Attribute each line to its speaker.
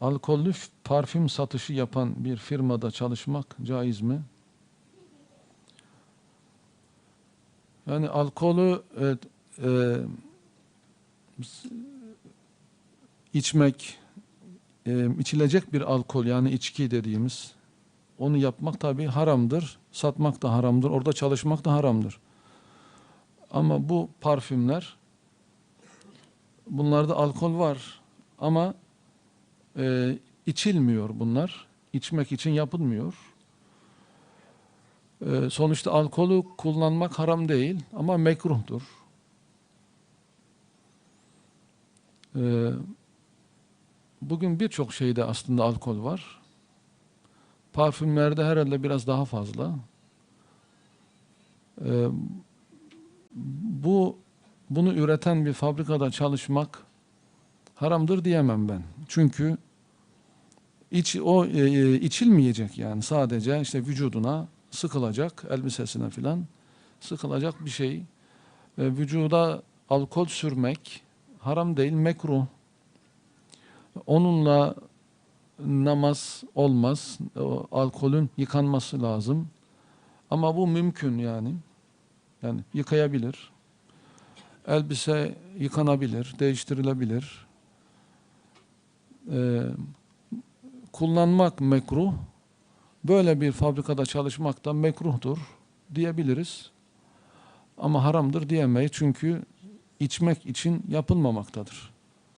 Speaker 1: alkollü parfüm satışı yapan bir firmada çalışmak caiz mi? Yani alkolü e, e, içmek, e, içilecek bir alkol yani içki dediğimiz onu yapmak tabi haramdır. Satmak da haramdır. Orada çalışmak da haramdır. Ama bu parfümler bunlarda alkol var ama e, içilmiyor bunlar. İçmek için yapılmıyor. E, sonuçta alkolü kullanmak haram değil ama mekruhtur. E, bugün birçok şeyde aslında alkol var. Parfümlerde herhalde biraz daha fazla. E, bu bunu üreten bir fabrikada çalışmak haramdır diyemem ben. Çünkü iç o e, e, içilmeyecek yani sadece işte vücuduna sıkılacak elbisesine filan sıkılacak bir şey. E, vücuda alkol sürmek haram değil mekruh. Onunla namaz olmaz. O alkolün yıkanması lazım. Ama bu mümkün yani. Yani yıkayabilir. Elbise yıkanabilir, değiştirilebilir. Ee, kullanmak mekruh. Böyle bir fabrikada çalışmak da mekruhtur diyebiliriz. Ama haramdır diyemeyiz çünkü içmek için yapılmamaktadır.